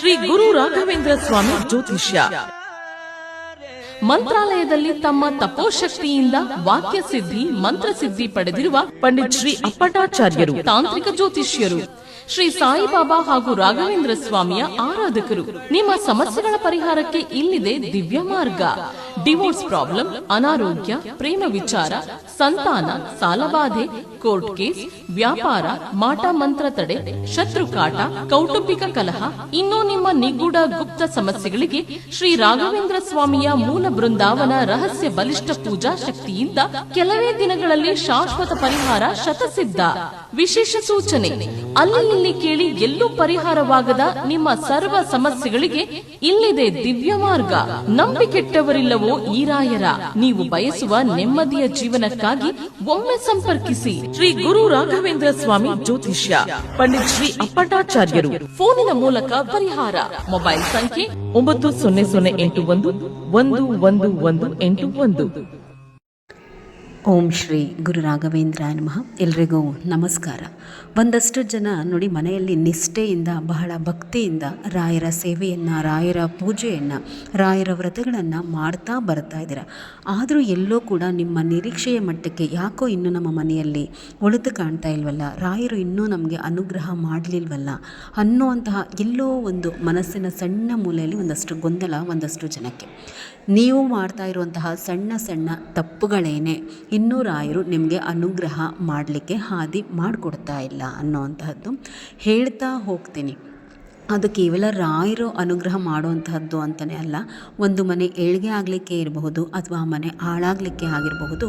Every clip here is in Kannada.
ಶ್ರೀ ಗುರು ರಾಘವೇಂದ್ರ ಸ್ವಾಮಿ ಜ್ಯೋತಿಷ್ಯ. ಮಂತ್ರಾಲಯದಲ್ಲಿ ತಮ್ಮ ತಪೋಶಕ್ತಿಯಿಂದ ವಾಕ್ಯ ಸಿದ್ಧಿ ಮಂತ್ರಸಿದ್ಧಿ ಪಡೆದಿರುವ ಪಂಡಿತ್ ಶ್ರೀ ಅಪ್ಪಟಾಚಾರ್ಯರು, ತಾಂತ್ರಿಕ ಜ್ಯೋತಿಷ್ಯರು. ಶ್ರೀ ಸಾಯಿಬಾಬಾ ಹಾಗೂ ರಾಘವೇಂದ್ರ ಸ್ವಾಮಿಯ ಆರಾಧಕರು. ನಿಮ್ಮ ಸಮಸ್ಯೆಗಳ ಪರಿಹಾರಕ್ಕೆ ಇಲ್ಲಿದೆ ದಿವ್ಯ ಮಾರ್ಗ. ಡಿವೋರ್ಸ್ ಪ್ರಾಬ್ಲಮ್ ಅನಾರೋಗ್ಯ, ಪ್ರೇಮ ವಿಚಾರ, ಸಂತಾನ, ಸಾಲಬಾಧೆ, ಕೋರ್ಟ್ ಕೇಸ್, ವ್ಯಾಪಾರ, ಮಾಟ ಮಂತ್ರ ತಡೆ, ಶತ್ರು ಕಾಟ, ಕೌಟುಂಬಿಕ ಕಲಹ, ಇನ್ನೂ ನಿಮ್ಮ ನಿಗೂಢ ಗುಪ್ತ ಸಮಸ್ಯೆಗಳಿಗೆ ಶ್ರೀ ರಾಘವೇಂದ್ರ ಸ್ವಾಮಿಯ ಮೂಲ ಬೃಂದಾವನ ರಹಸ್ಯ ಬಲಿಷ್ಠ ಪೂಜಾ ಶಕ್ತಿಯಿಂದ ಕೆಲವೇ ದಿನಗಳಲ್ಲಿ ಶಾಶ್ವತ ಪರಿಹಾರ ಶತಸಿದ್ಧ. ವಿಶೇಷ ಸೂಚನೆ ಅಲ್ಲಿ ಇಲ್ಲಿ ಕೇಳಿ ಎಲ್ಲೂ ಪರಿಹಾರವಾಗದ ನಿಮ್ಮ ಸರ್ವ ಸಮಸ್ಯೆಗಳಿಗೆ ಇಲ್ಲಿದೆ ದಿವ್ಯ ಮಾರ್ಗ. ನಂಬಿಕೆಟ್ಟವರಿಲ್ಲವೋ ಈ ರಾಯರ ನೀವು ಬಯಸುವ ನೆಮ್ಮದಿಯ ಜೀವನಕ್ಕಾಗಿ ಒಮ್ಮೆ ಸಂಪರ್ಕಿಸಿ. ಶ್ರೀ ಗುರು ರಾಘವೇಂದ್ರ ಸ್ವಾಮಿ ಜ್ಯೋತಿಷ್ಯ, ಪಂಡಿತ್ ಶ್ರೀ ಅಪ್ಪಟಾಚಾರ್ಯರು ಫೋನಿನ ಮೂಲಕ ಪರಿಹಾರ. ಮೊಬೈಲ್ ಸಂಖ್ಯೆ ಒಂಬತ್ತು ಸೊನ್ನೆ ಸೊನ್ನೆ ಎಂಟು ಒಂದು ಒಂದು ಒಂದು ಒಂದು ಎಂಟು ಒಂದು. ಓಂ ಶ್ರೀ ಗುರು ರಾಘವೇಂದ್ರ ನಮಃ. ಎಲ್ರಿಗೂ ನಮಸ್ಕಾರ. ಒಂದಷ್ಟು ಜನ ನೋಡಿ ಮನೆಯಲ್ಲಿ ನಿಷ್ಠೆಯಿಂದ, ಬಹಳ ಭಕ್ತಿಯಿಂದ ರಾಯರ ಸೇವೆಯನ್ನು, ರಾಯರ ಪೂಜೆಯನ್ನು, ರಾಯರ ವ್ರತಗಳನ್ನು ಮಾಡ್ತಾ ಬರ್ತಾ ಇದ್ದೀರ? ಆದರೂ ಎಲ್ಲೋ ಕೂಡ ನಿಮ್ಮ ನಿರೀಕ್ಷೆಯ ಮಟ್ಟಕ್ಕೆ ಯಾಕೋ ಇನ್ನೂ ನಮ್ಮ ಮನೆಯಲ್ಲಿ ಒಳಿತು ಕಾಣ್ತಾ ಇಲ್ವಲ್ಲ? ರಾಯರು ಇನ್ನೂ ನಮಗೆ ಅನುಗ್ರಹ ಮಾಡಲಿಲ್ವಲ್ಲ? ಅನ್ನುವಂತಹ ಎಲ್ಲೋ ಒಂದು ಮನಸ್ಸಿನ ಸಣ್ಣ ಮೂಲೆಯಲ್ಲಿ ಒಂದಷ್ಟು ಗೊಂದಲ ಒಂದಷ್ಟು ಜನಕ್ಕೆ. ನೀವು ಮಾಡ್ತಾ ಇರುವಂತಹ ಸಣ್ಣ ಸಣ್ಣ ತಪ್ಪುಗಳೇನೆ ಇನ್ನೂ ರಾಯರು ನಿಮಗೆ ಅನುಗ್ರಹ ಮಾಡಲಿಕ್ಕೆ ಹಾದಿ ಮಾಡಿಕೊಡ್ತಾ ಇಲ್ಲ ಅನ್ನೋವಂತಹದ್ದು ಹೇಳ್ತಾ ಹೋಗ್ತೀನಿ. ಅದು ಕೇವಲ ರಾಯರು ಅನುಗ್ರಹ ಮಾಡುವಂತಹದ್ದು ಅಂತಲೇ ಅಲ್ಲ, ಒಂದು ಮನೆ ಏಳಿಗೆ ಆಗಲಿಕ್ಕೆ ಇರಬಹುದು ಅಥವಾ ಮನೆ ಹಾಳಾಗಲಿಕ್ಕೆ ಆಗಿರಬಹುದು,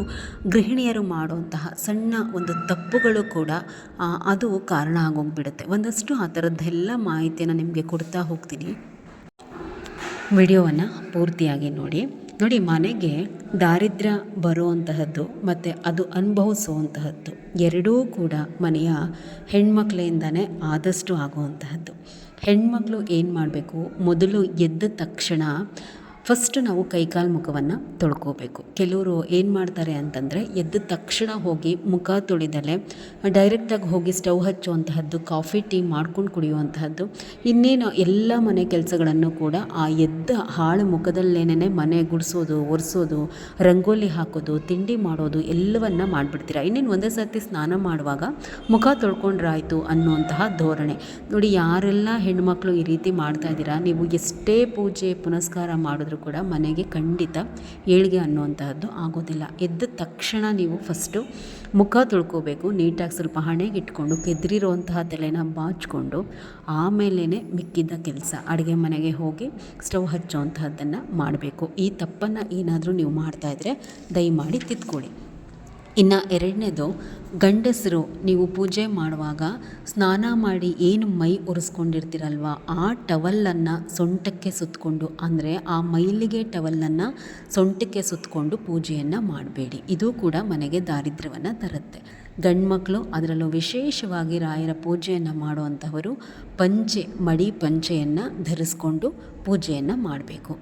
ಗೃಹಿಣಿಯರು ಮಾಡುವಂತಹ ಸಣ್ಣ ಒಂದು ತಪ್ಪುಗಳು ಕೂಡ ಅದು ಕಾರಣ ಆಗೋಗ್ಬಿಡುತ್ತೆ. ಒಂದಷ್ಟು ಆ ಥರದ್ದೆಲ್ಲ ಮಾಹಿತಿಯನ್ನು ನಿಮಗೆ ಕೊಡ್ತಾ ಹೋಗ್ತೀನಿ. ವಿಡಿಯೋವನ್ನು ಪೂರ್ತಿಯಾಗಿ ನೋಡಿ. ನೋಡಿ ಮನೆಗೆ ದಾರಿದ್ರ್ಯ ಬರುವಂತಹದ್ದು ಮತ್ತು ಅದು ಅನುಭವಿಸುವಂತಹದ್ದು. ಎರಡೂ ಕೂಡ ಮನೆಯ ಹೆಣ್ಮಕ್ಳಿಂದನೇ ಆದಷ್ಟು ಆಗುವಂತಹದ್ದು. ಹೆಣ್ಮಕ್ಳು ಏನು ಮಾಡಬೇಕು? ಮೊದಲು ಎದ್ದ ತಕ್ಷಣ ಫಸ್ಟ್ ನಾವು ಕೈಕಾಲು ಮುಖವನ್ನು ತೊಳ್ಕೋಬೇಕು. ಕೆಲವರು ಏನು ಮಾಡ್ತಾರೆ ಅಂತಂದರೆ ಎದ್ದ ತಕ್ಷಣ ಹೋಗಿ ಮುಖ ತೊಳೆದಲೆ ಡೈರೆಕ್ಟಾಗಿ ಹೋಗಿ ಸ್ಟವ್ ಹಚ್ಚುವಂತಹದ್ದು, ಕಾಫಿ, ಟೀ ಮಾಡ್ಕೊಂಡು ಕುಡಿಯುವಂತಹದ್ದು, ಇನ್ನೇನು ಎಲ್ಲ ಮನೆ ಕೆಲಸಗಳನ್ನು ಕೂಡ ಆ ಎದ್ದ ಹಾಳು ಮುಖದಲ್ಲೇನೇ ಮನೆ ಗುಡಿಸೋದು, ಒರೆಸೋದು, ರಂಗೋಲಿ ಹಾಕೋದು, ತಿಂಡಿ ಮಾಡೋದು ಎಲ್ಲವನ್ನ ಮಾಡಿಬಿಡ್ತೀರ? ಇನ್ನೇನು ಒಂದೇ ಸರ್ತಿ ಸ್ನಾನ ಮಾಡುವಾಗ ಮುಖ ತೊಳ್ಕೊಂಡ್ರಾಯಿತು ಅನ್ನುವಂತಹ ಧೋರಣೆ. ನೋಡಿ, ಯಾರೆಲ್ಲ ಹೆಣ್ಮಕ್ಳು ಈ ರೀತಿ ಮಾಡ್ತಾ ಇದ್ದೀರಾ, ನೀವು ಎಷ್ಟೇ ಪೂಜೆ, ಪುನಸ್ಕಾರ ಮಾಡಿದ್ರು ಕೂಡ ಮನೆಗೆ ಖಂಡಿತ ಏಳಿಗೆ ಅನ್ನುವಂತಹದ್ದು ಆಗೋದಿಲ್ಲ. ಎದ್ದ ತಕ್ಷಣ ನೀವು ಫಸ್ಟು ಮುಖ ತೊಳ್ಕೋಬೇಕು, ನೀಟಾಗಿ ಸ್ವಲ್ಪ ಹಣೆಗೆ ಇಟ್ಕೊಂಡು ಕೆದ್ರಿರುವಂತಹ ತಲೆನ ಬಾಚ್ಕೊಂಡು ಆಮೇಲೆ ಮಿಕ್ಕಿದ್ದ ಕೆಲಸ, ಅಡುಗೆ ಮನೆಗೆ ಹೋಗಿ ಸ್ಟವ್ ಹಚ್ಚುವಂತಹದ್ದನ್ನು ಮಾಡಬೇಕು. ಈ ತಪ್ಪನ್ನು ಏನಾದರೂ ನೀವು ಮಾಡ್ತಾಯಿದ್ರೆ ದಯಮಾಡಿ ತಿದ್ಕೊಳ್ಳಿ. ಇನ್ನು ಎರಡನೇದು, ಗಂಡಸರು ನೀವು ಪೂಜೆ ಮಾಡುವಾಗ ಸ್ನಾನ ಮಾಡಿ ಏನು ಮೈ ಒರೆಸ್ಕೊಂಡಿರ್ತೀರಲ್ವ? ಆ ಟವಲನ್ನು ಸೊಂಟಕ್ಕೆ ಸುತ್ತಕೊಂಡು ಅಂದರೆ ಆ ಮೈಲಿಗೆ ಟವಲನ್ನು ಸೊಂಟಕ್ಕೆ ಸುತ್ತಕೊಂಡು ಪೂಜೆಯನ್ನು ಮಾಡಬೇಡಿ. ಇದು ಕೂಡ ಮನೆಗೆ ದಾರಿದ್ರ್ಯವನ್ನು ತರುತ್ತೆ. ಗಂಡ್ಮಕ್ಳು ಅದರಲ್ಲೂ ವಿಶೇಷವಾಗಿ ರಾಯರ ಪೂಜೆಯನ್ನು ಮಾಡುವಂಥವರು ಪಂಚೆ, ಮಡಿ ಪಂಚೆಯನ್ನು ಧರಿಸ್ಕೊಂಡು ಪೂಜೆಯನ್ನು ಮಾಡಬೇಕು.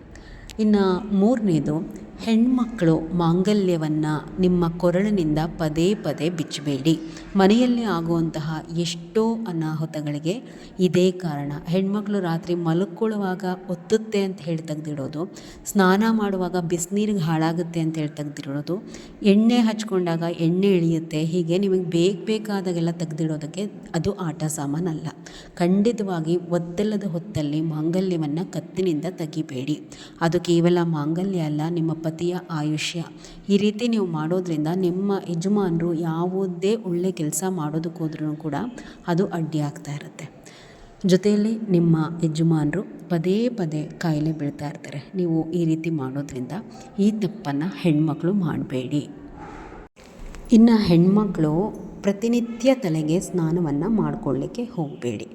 ಇನ್ನು ಮೂರನೇದು ಹೆಣ್ಮಕ್ಕಳು ಮಾಂಗಲ್ಯವನ್ನು ನಿಮ್ಮ ಕೊರಳಿನಿಂದ ಪದೇ ಪದೇ ಬಿಚ್ಚಬೇಡಿ. ಮನೆಯಲ್ಲಿ ಆಗುವಂತಹ ಎಷ್ಟೋ ಅನಾಹುತಗಳಿಗೆ ಇದೇ ಕಾರಣ. ಹೆಣ್ಮಕ್ಳು ರಾತ್ರಿ ಮಲಕ್ಕೊಳ್ಳುವಾಗ ಒತ್ತುತ್ತೆ ಅಂತ ಹೇಳಿ ತೆಗೆದಿಡೋದು, ಸ್ನಾನ ಮಾಡುವಾಗ ಬಿಸಿನೀರಿಗೆ ಹಾಳಾಗುತ್ತೆ ಅಂತ ಹೇಳಿ ತೆಗೆದಿಡೋದು, ಎಣ್ಣೆ ಹಚ್ಕೊಂಡಾಗ ಎಣ್ಣೆ ಇಳಿಯುತ್ತೆ, ಹೀಗೆ ನಿಮಗೆ ಬೇಕು ಬೇಕಾದಾಗೆಲ್ಲ ತೆಗೆದಿಡೋದಕ್ಕೆ ಅದು ಆಟ ಸಾಮಾನಲ್ಲ. ಖಂಡಿತವಾಗಿ ಒತ್ತೆಲ್ಲದ ಹೊತ್ತಲ್ಲಿ ಮಾಂಗಲ್ಯವನ್ನು ಕತ್ತಿನಿಂದ ತೆಗಿಬೇಡಿ. ಅದು ಕೇವಲ ಮಾಂಗಲ್ಯ ಅಲ್ಲ, ನಿಮ್ಮ ಪತಿಯ ಆಯುಷ್ಯ. ಈ ರೀತಿ ನೀವು ಮಾಡೋದ್ರಿಂದ ನಿಮ್ಮ ಯಜಮಾನರು ಯಾವುದೇ ಒಳ್ಳೆ ಕೆಲಸ ಮಾಡೋದಕ್ಕೋದ್ರೂ ಕೂಡ ಅದು ಅಡ್ಡಿ ಆಗ್ತಾ ಇರುತ್ತೆ. ಜೊತೆಯಲ್ಲಿ ನಿಮ್ಮ ಯಜಮಾನರು ಪದೇ ಪದೇ ಕಾಯಿಲೆ ಬೀಳ್ತಾ ಇರ್ತಾರೆ. ನೀವು ಈ ರೀತಿ ಮಾಡೋದ್ರಿಂದ ಈ ತಪ್ಪನ್ನು ಹೆಣ್ಮಕ್ಳು ಮಾಡಬೇಡಿ. ಇನ್ನು ಹೆಣ್ಮಕ್ಳು ಪ್ರತಿನಿತ್ಯ ತಲೆಗೆ ಸ್ನಾನವನ್ನು ಮಾಡಿಕೊಳ್ಳಿಕ್ಕೆ ಹೋಗಬೇಡಿ.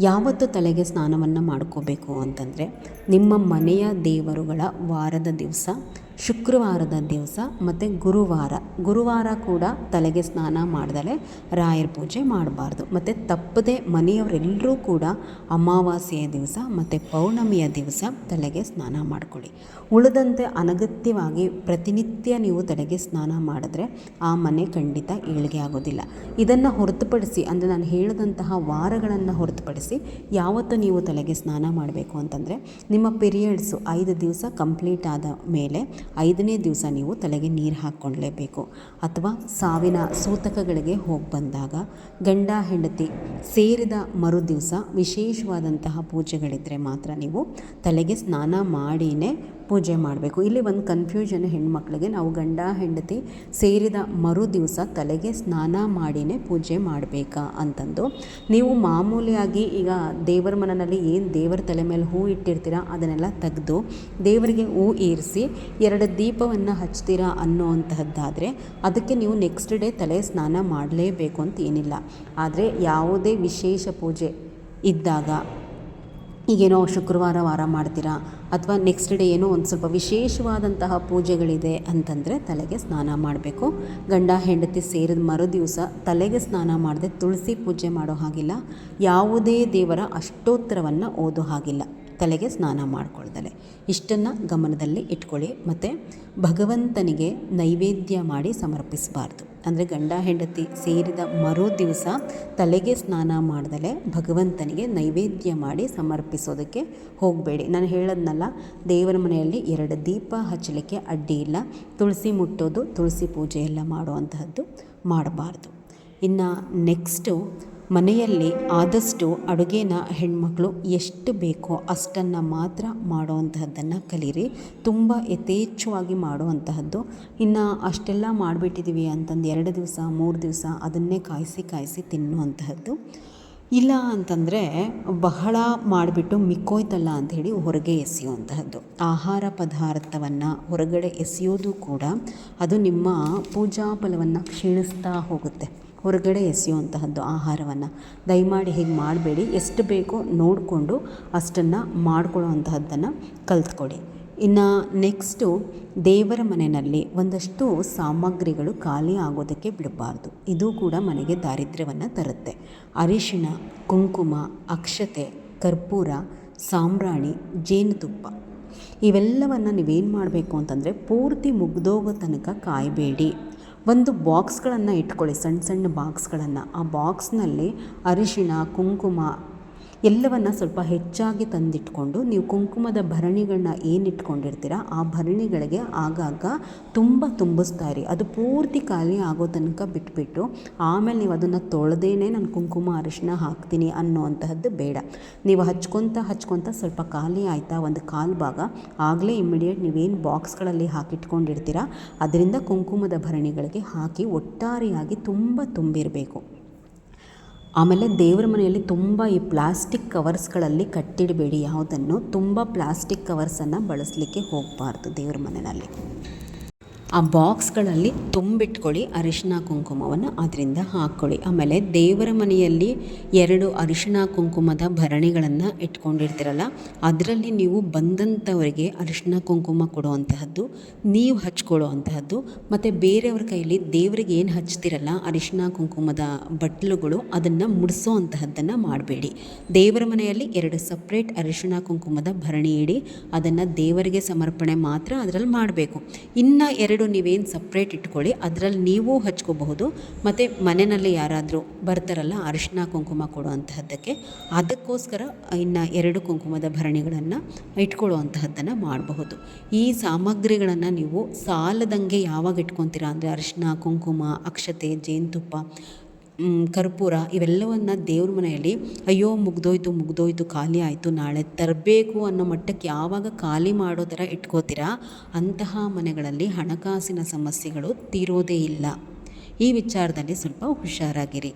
ಯಾವತ್ತು ತಲೆಗೆ ಸ್ನಾನವನ್ನು ಮಾಡ್ಕೋಬೇಕು ಅಂತಂದರೆ ನಿಮ್ಮ ಮನೆಯ ದೇವರುಗಳ ವಾರದ ದಿವಸ ಶುಕ್ರವಾರದ ದಿವಸ ಮತ್ತು ಗುರುವಾರ. ಗುರುವಾರ ಕೂಡ ತಲೆಗೆ ಸ್ನಾನ ಮಾಡ್ದಲೆ ರಾಯರ ಪೂಜೆ ಮಾಡಬಾರ್ದು. ಮತ್ತು ತಪ್ಪದೆ ಮನೆಯವರೆಲ್ಲರೂ ಕೂಡ ಅಮಾವಾಸ್ಯೆಯ ದಿವಸ ಮತ್ತು ಪೌರ್ಣಮಿಯ ದಿವಸ ತಲೆಗೆ ಸ್ನಾನ ಮಾಡಿಕೊಳ್ಳಿ. ಉಳಿದಂತೆ ಅನಗತ್ಯವಾಗಿ ಪ್ರತಿನಿತ್ಯ ನೀವು ತಲೆಗೆ ಸ್ನಾನ ಮಾಡಿದ್ರೆ ಆ ಮನೆ ಖಂಡಿತ ಏಳಿಗೆ ಆಗೋದಿಲ್ಲ. ಇದನ್ನು ಹೊರತುಪಡಿಸಿ, ಅಂದರೆ ನಾನು ಹೇಳಿದಂತಹ ವಾರಗಳನ್ನು ಹೊರತುಪಡಿಸಿ ಯಾವತ್ತು ನೀವು ತಲೆಗೆ ಸ್ನಾನ ಮಾಡಬೇಕು ಅಂತಂದರೆ ನಿಮ್ಮ ಪಿರಿಯಡ್ಸು ಐದು ದಿವಸ ಕಂಪ್ಲೀಟ್ ಆದ ಮೇಲೆ ಐದನೇ ದಿವಸ ನೀವು ತಲೆಗೆ ನೀರು ಹಾಕ್ಕೊಳ್ಳೇಬೇಕು. ಅಥವಾ ಸಾವಿನ ಸೂತಕಗಳಿಗೆ ಹೋಗಿ ಬಂದಾಗ ಗಂಡ, ಹೆಂಡತಿ ಸೇರಿದ ಮರು ದಿವಸ ವಿಶೇಷವಾದಂತಹ ಪೂಜೆಗಳಿದ್ದರೆ ಮಾತ್ರ ನೀವು ತಲೆಗೆ ಸ್ನಾನ ಮಾಡಿಯೇ ಪೂಜೆ ಮಾಡಬೇಕು. ಇಲ್ಲಿ ಒಂದು ಕನ್ಫ್ಯೂಷನ್ ಹೆಣ್ಮಕ್ಳಿಗೆ. ನಾವು ಗಂಡ, ಹೆಂಡತಿ ಸೇರಿದ ಮರು ದಿವಸ ತಲೆಗೆ ಸ್ನಾನ ಮಾಡಿನೇ ಪೂಜೆ ಮಾಡಬೇಕಾ ಅಂತಂದು. ನೀವು ಮಾಮೂಲಿಯಾಗಿ ಈಗ ದೇವರ ಮನನಲ್ಲಿ ಏನು ದೇವರ ತಲೆ ಮೇಲೆ ಹೂ ಇಟ್ಟಿರ್ತೀರ ಅದನ್ನೆಲ್ಲ ತೆಗೆದು ದೇವರಿಗೆ ಹೂ ಏರಿಸಿ ಎರಡು ದೀಪವನ್ನು ಹಚ್ತೀರಾ ಅನ್ನೋವಂತಹದ್ದಾದರೆ ಅದಕ್ಕೆ ನೀವು ನೆಕ್ಸ್ಟ್ ಡೇ ತಲೆ ಸ್ನಾನ ಮಾಡಲೇಬೇಕು ಅಂತ ಏನಿಲ್ಲ. ಆದರೆ ಯಾವುದೇ ವಿಶೇಷ ಪೂಜೆ ಇದ್ದಾಗ ಈಗೇನೋ ಶುಕ್ರವಾರ ವಾರ ಮಾಡ್ತೀರಾ? ಅಥವಾ ನೆಕ್ಸ್ಟ್ ಡೇ ಏನೋ ಒಂದು ಸ್ವಲ್ಪ ವಿಶೇಷವಾದಂತಹ ಪೂಜೆಗಳಿದೆ ಅಂತಂದರೆ ತಲೆಗೆ ಸ್ನಾನ ಮಾಡಬೇಕು. ಗಂಡ, ಹೆಂಡತಿ ಸೇರಿದ ಮರುದಿವಸ ತಲೆಗೆ ಸ್ನಾನ ಮಾಡದೆ ತುಳಸಿ ಪೂಜೆ ಮಾಡೋ ಹಾಗಿಲ್ಲ. ಯಾವುದೇ ದೇವರ ಅಷ್ಟೋತ್ತರವನ್ನು ಓದೋ ಹಾಗಿಲ್ಲ. ತಲೆಗೆ ಸ್ನಾನ ಮಾಡ್ಕೊಳ್ದಲೆ. ಇಷ್ಟನ್ನು ಗಮನದಲ್ಲಿ ಇಟ್ಕೊಳ್ಳಿ. ಮತ್ತು ಭಗವಂತನಿಗೆ ನೈವೇದ್ಯ ಮಾಡಿ ಸಮರ್ಪಿಸಬಾರ್ದು. ಅಂದರೆ ಗಂಡ ಹೆಂಡತಿ ಸೇರಿದ ಮರು ದಿವಸ ತಲೆಗೆ ಸ್ನಾನ ಮಾಡ್ದಲೆ ಭಗವಂತನಿಗೆ ನೈವೇದ್ಯ ಮಾಡಿ ಸಮರ್ಪಿಸೋದಕ್ಕೆ ಹೋಗಬೇಡಿ. ನಾನು ಹೇಳೋದ್ನಲ್ಲ, ದೇವರ ಮನೆಯಲ್ಲಿ ಎರಡು ದೀಪ ಹಚ್ಚಲಿಕ್ಕೆ ಅಡ್ಡಿ ಇಲ್ಲ. ತುಳಸಿ ಮುಟ್ಟೋದು, ತುಳಸಿ ಪೂಜೆ ಎಲ್ಲ ಮಾಡುವಂತಹದ್ದು ಮಾಡಬಾರ್ದು. ಇನ್ನು ನೆಕ್ಸ್ಟು ಮನೆಯಲ್ಲಿ ಆದಷ್ಟು ಅಡುಗೆನ ಹೆಣ್ಮಕ್ಳು ಎಷ್ಟು ಬೇಕೋ ಅಷ್ಟನ್ನು ಮಾತ್ರ ಮಾಡುವಂತಹದ್ದನ್ನು ಕಲೀರಿ. ತುಂಬ ಯಥೇಚ್ಛವಾಗಿ ಮಾಡುವಂತಹದ್ದು. ಇನ್ನು ಅಷ್ಟೆಲ್ಲ ಮಾಡಿಬಿಟ್ಟಿದ್ದೀವಿ ಅಂತಂದು ಎರಡು ದಿವಸ, ಮೂರು ದಿವಸ ಅದನ್ನೇ ಕಾಯಿಸಿ ಕಾಯಿಸಿ ತಿನ್ನುವಂತಹದ್ದು. ಇಲ್ಲ ಅಂತಂದರೆ ಬಹಳ ಮಾಡಿಬಿಟ್ಟು ಮಿಕ್ಕೋಯ್ತಲ್ಲ ಅಂಥೇಳಿ ಹೊರಗೆ ಎಸೆಯುವಂತಹದ್ದು. ಆಹಾರ ಪದಾರ್ಥವನ್ನು ಹೊರಗಡೆ ಎಸೆಯೋದು ಕೂಡ ಅದು ನಿಮ್ಮ ಪೂಜಾ ಫಲವನ್ನು ಕ್ಷೀಣಿಸ್ತಾ ಹೋಗುತ್ತೆ. ಹೊರಗಡೆ ಎಸೆಯುವಂತಹದ್ದು ಆಹಾರವನ್ನು. ದಯಮಾಡಿ ಹೀಗೆ ಮಾಡಬೇಡಿ. ಎಷ್ಟು ಬೇಕೋ ನೋಡಿಕೊಂಡು ಅಷ್ಟನ್ನು ಮಾಡ್ಕೊಳ್ಳುವಂತಹದ್ದನ್ನು ಕಲ್ತ್ಕೊಡಿ. ಇನ್ನು ನೆಕ್ಸ್ಟು ದೇವರ ಮನೆಯಲ್ಲಿ ಒಂದಷ್ಟು ಸಾಮಗ್ರಿಗಳು ಖಾಲಿ ಆಗೋದಕ್ಕೆ ಬಿಡಬಾರ್ದು. ಇದು ಕೂಡ ಮನೆಗೆ ದಾರಿದ್ರ್ಯವನ್ನು ತರುತ್ತೆ. ಅರಿಶಿಣ, ಕುಂಕುಮ, ಅಕ್ಷತೆ, ಕರ್ಪೂರ, ಸಾಂಬ್ರಾಣಿ, ಜೇನುತುಪ್ಪ. ಇವೆಲ್ಲವನ್ನು ನೀವೇನು ಮಾಡಬೇಕು ಅಂತಂದರೆ ಪೂರ್ತಿ ಮುಗ್ದೋಗೋ ತನಕ ಕಾಯಬೇಡಿ. ಒಂದು ಬಾಕ್ಸ್ಗಳನ್ನು ಇಟ್ಕೊಳ್ಳಿ ಸಣ್ಣ ಸಣ್ಣ ಬಾಕ್ಸ್ಗಳನ್ನು. ಆ ಬಾಕ್ಸ್ನಲ್ಲಿ ಅರಿಶಿಣ ಕುಂಕುಮ ಎಲ್ಲವನ್ನು ಸ್ವಲ್ಪ ಹೆಚ್ಚಾಗಿ ತಂದಿಟ್ಕೊಂಡು ನೀವು ಕುಂಕುಮದ ಭರಣಿಗಳನ್ನ ಏನು ಇಟ್ಕೊಂಡಿರ್ತೀರ, ಆ ಭರಣಿಗಳಿಗೆ ಆಗಾಗ ತುಂಬ ತುಂಬಿಸ್ತಾ ಇರಿ. ಅದು ಪೂರ್ತಿ ಖಾಲಿ ಆಗೋ ತನಕ ಬಿಟ್ಬಿಟ್ಟು ಆಮೇಲೆ ನೀವು ಅದನ್ನು ತೊಳೆದೇನೆ ನಾನು ಕುಂಕುಮ ಅರಿಶಿನ ಹಾಕ್ತೀನಿ ಅನ್ನೋವಂತಹದ್ದು ಬೇಡ. ನೀವು ಹಚ್ಕೊತ ಹಚ್ಕೊತ ಸ್ವಲ್ಪ ಖಾಲಿ ಆಯಿತಾ ಒಂದು ಕಾಲು ಭಾಗ, ಆಗಲೇ ಇಮ್ಮಿಡಿಯೇಟ್ ನೀವೇನು ಬಾಕ್ಸ್ಗಳಲ್ಲಿ ಹಾಕಿಟ್ಕೊಂಡಿರ್ತೀರ, ಅದರಿಂದ ಕುಂಕುಮದ ಭರಣಿಗಳಿಗೆ ಹಾಕಿ ಒಟ್ಟಾರೆಯಾಗಿ ತುಂಬ ತುಂಬಿರಬೇಕು. ಆಮೇಲೆ ದೇವರ ಮನೆಯಲ್ಲಿ ತುಂಬ ಈ ಪ್ಲಾಸ್ಟಿಕ್ ಕವರ್ಸ್ಗಳಲ್ಲಿ ಕಟ್ಟಿಡಬೇಡಿ ಯಾವುದನ್ನು, ತುಂಬ ಪ್ಲಾಸ್ಟಿಕ್ ಕವರ್ಸನ್ನು ಬಳಸಲಿಕ್ಕೆ ಹೋಗಬಾರ್ದು ದೇವ್ರ ಮನೆಯಲ್ಲಿ. ಆ ಬಾಕ್ಸ್ಗಳಲ್ಲಿ ತುಂಬಿಟ್ಕೊಳ್ಳಿ ಅರಿಶಿನ ಕುಂಕುಮವನ್ನು ಅದರಿಂದ ಹಾಕ್ಕೊಳ್ಳಿ. ಆಮೇಲೆ ದೇವರ ಮನೆಯಲ್ಲಿ ಎರಡು ಅರಿಶಿನ ಕುಂಕುಮದ ಭರಣಿಗಳನ್ನು ಇಟ್ಕೊಂಡಿರ್ತೀರಲ್ಲ, ಅದರಲ್ಲಿ ನೀವು ಬಂದಂಥವರಿಗೆ ಅರಿಶಿನ ಕುಂಕುಮ ಕೊಡುವಂತಹದ್ದು, ನೀವು ಹಚ್ಕೊಳ್ಳುವಂತಹದ್ದು, ಮತ್ತು ಬೇರೆಯವ್ರ ಕೈಯಲ್ಲಿ ದೇವರಿಗೆ ಏನು ಹಚ್ತಿರಲ್ಲ, ಅರಿಶಿನ ಕುಂಕುಮದ ಬಟ್ಲುಗಳು ಅದನ್ನು ಮುಡಿಸೋ ಅಂತಹದ್ದನ್ನು ಮಾಡಬೇಡಿ. ದೇವರ ಮನೆಯಲ್ಲಿ ಎರಡು ಸಪ್ರೇಟ್ ಅರಿಶಿನ ಕುಂಕುಮದ ಭರಣಿ ಇಡಿ, ಅದನ್ನು ದೇವರಿಗೆ ಸಮರ್ಪಣೆ ಮಾತ್ರ ಅದರಲ್ಲಿ ಮಾಡಬೇಕು. ಇನ್ನು ಎರಡು ನೀವೇನು ಸಪ್ರೇಟ್ ಇಟ್ಕೊಳ್ಳಿ, ಅದರಲ್ಲಿ ನೀವು ಹಚ್ಕೋಬಹುದು. ಮತ್ತು ಮನೆಯಲ್ಲಿ ಯಾರಾದರೂ ಬರ್ತಾರಲ್ಲ ಅರಿಶಿನ ಕುಂಕುಮ ಕೊಡುವಂತಹದ್ದಕ್ಕೆ, ಅದಕ್ಕೋಸ್ಕರ ಇನ್ನು ಎರಡು ಕುಂಕುಮದ ಭರಣಿಗಳನ್ನು ಇಟ್ಕೊಳ್ಳುವಂತಹದ್ದನ್ನು ಮಾಡಬಹುದು. ಈ ಸಾಮಗ್ರಿಗಳನ್ನು ನೀವು ಸಾಲದಂಗೆ ಯಾವಾಗ ಇಟ್ಕೊತೀರಾ? ಅಂದರೆ ಅರಿಶಿನ ಕುಂಕುಮ, ಅಕ್ಷತೆ, ಜೇನುತುಪ್ಪ ಕರ್ಪೂರ ಇವೆಲ್ಲವನ್ನು ದೇವ್ರ ಮನೆಯಲ್ಲಿ ಅಯ್ಯೋ ಮುಗ್ದೋಯ್ತು ಮುಗ್ದೋಯ್ತು, ಖಾಲಿ ಆಯಿತು, ನಾಳೆ ತರಬೇಕು ಅನ್ನೋ ಮಟ್ಟಕ್ಕೆ ಯಾವಾಗ ಖಾಲಿ ಮಾಡೋ ಥರ ಇಟ್ಕೋತೀರಾ? ಅಂತಹ ಮನೆಗಳಲ್ಲಿ ಹಣಕಾಸಿನ ಸಮಸ್ಯೆಗಳು ತೀರೋದೇ ಇಲ್ಲ. ಈ ವಿಚಾರದಲ್ಲಿ ಸ್ವಲ್ಪ ಹುಷಾರಾಗಿರಿ.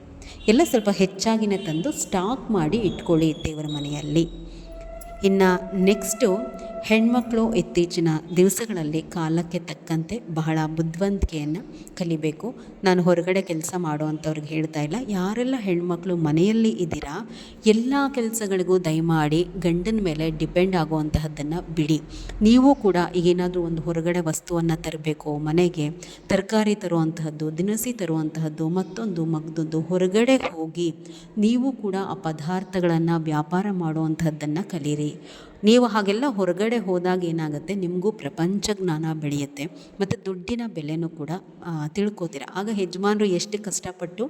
ಎಲ್ಲ ಸ್ವಲ್ಪ ಹೆಚ್ಚಾಗಿನೇ ತಂದು ಸ್ಟಾಕ್ ಮಾಡಿ ಇಟ್ಕೊಳ್ಳಿ ದೇವರ ಮನೆಯಲ್ಲಿ. ಇನ್ನು ನೆಕ್ಸ್ಟು ಹೆಣ್ಮಕ್ಳು ಇತ್ತೀಚಿನ ದಿವಸಗಳಲ್ಲಿ ಕಾಲಕ್ಕೆ ತಕ್ಕಂತೆ ಬಹಳ ಬುದ್ಧಿವಂತಿಕೆಯನ್ನು ಕಲಿಬೇಕು. ನಾನು ಹೊರಗಡೆ ಕೆಲಸ ಮಾಡುವಂಥವ್ರಿಗೆ ಹೇಳ್ತಾ ಇಲ್ಲ. ಯಾರೆಲ್ಲ ಹೆಣ್ಮಕ್ಳು ಮನೆಯಲ್ಲಿ ಇದ್ದೀರಾ, ಎಲ್ಲ ಕೆಲಸಗಳಿಗೂ ದಯಮಾಡಿ ಗಂಡನ ಮೇಲೆ ಡಿಪೆಂಡ್ ಆಗುವಂತಹದ್ದನ್ನು ಬಿಡಿ. ನೀವು ಕೂಡ ಈಗೇನಾದರೂ ಒಂದು ಹೊರಗಡೆ ವಸ್ತುವನ್ನು ತರಬೇಕು, ಮನೆಗೆ ತರಕಾರಿ ತರುವಂತಹದ್ದು, ದಿನಸಿ ತರುವಂತಹದ್ದು, ಮತ್ತೊಂದು ಮಗ್ದೊಂದು ಹೊರಗಡೆ ಹೋಗಿ ನೀವು ಕೂಡ ಆ ಪದಾರ್ಥಗಳನ್ನು ವ್ಯಾಪಾರ ಮಾಡುವಂತಹದ್ದನ್ನು ಕಲೀರಿ. ನೀವು ಹಾಗೆಲ್ಲ ಹೊರಗಡೆ ಹೋದಾಗ ಏನಾಗುತ್ತೆ? ನಿಮಗೂ ಪ್ರಪಂಚ ಜ್ಞಾನ ಬೆಳೆಯುತ್ತೆ. ಮತ್ತು ದುಡ್ಡಿನ ಬೆಲೆನೂ ಕೂಡ ತಿಳ್ಕೋತೀರ? ಆಗ ಯಜಮಾನರು ಎಷ್ಟು ಕಷ್ಟಪಟ್ಟು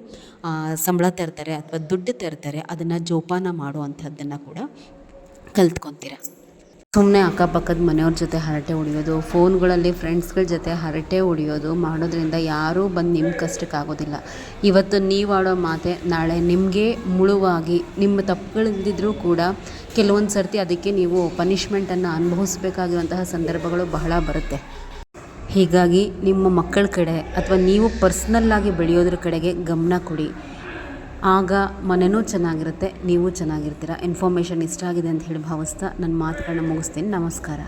ಸಂಬಳ ತರ್ತಾರೆ ಅಥವಾ ದುಡ್ಡು ತರ್ತಾರೆ, ಅದನ್ನು ಜೋಪಾನ ಮಾಡುವಂಥದ್ದನ್ನು ಕೂಡ ಕಲ್ತ್ಕೊತೀರ? ಸುಮ್ಮನೆ ಅಕ್ಕಪಕ್ಕದ ಮನೆಯವ್ರ ಜೊತೆ ಹರಟೆ ಹೊಡೆಯೋದು, ಫೋನ್ಗಳಲ್ಲಿ ಫ್ರೆಂಡ್ಸ್ಗಳ ಜೊತೆ ಹರಟೆ ಹೊಡಿಯೋದು ಮಾಡೋದ್ರಿಂದ ಯಾರೂ ಬಂದು ನಿಮ್ಮ ಕಷ್ಟಕ್ಕೆ ಆಗೋದಿಲ್ಲ ಇವತ್ತು ನೀವು ಆಡೋ ಮಾತೆ ನಾಳೆ ನಿಮಗೆ ಮುಳುವಾಗಿ, ನಿಮ್ಮ ತಪ್ಪುಗಳಿಲ್ದಿದ್ರೂ ಕೂಡ ಕೆಲವೊಂದು ಸರ್ತಿ ಅದಕ್ಕೆ ನೀವು ಪನಿಷ್ಮೆಂಟನ್ನು ಅನುಭವಿಸಬೇಕಾಗಿರುವಂತಹ ಸಂದರ್ಭಗಳು ಬಹಳ ಬರುತ್ತೆ. ಹೀಗಾಗಿ ನಿಮ್ಮ ಮಕ್ಕಳ ಕಡೆ ಅಥವಾ ನೀವು ಪರ್ಸ್ನಲ್ಲಾಗಿ ಬೆಳೆಯೋದ್ರ ಕಡೆಗೆ ಗಮನ ಕೊಡಿ. ಆಗ ಮನೆಯೂ ಚೆನ್ನಾಗಿರುತ್ತೆ, ನೀವು ಚೆನ್ನಾಗಿರ್ತೀರ. ಇನ್ಫಾರ್ಮೇಷನ್ ಇಷ್ಟ ಆಗಿದೆ ಅಂತ ಹೇಳಿ ಭಾವಿಸ್ತಾ ನನ್ನ ಮಾತುಗಳನ್ನ ಮುಗಿಸ್ತೀನಿ. ನಮಸ್ಕಾರ.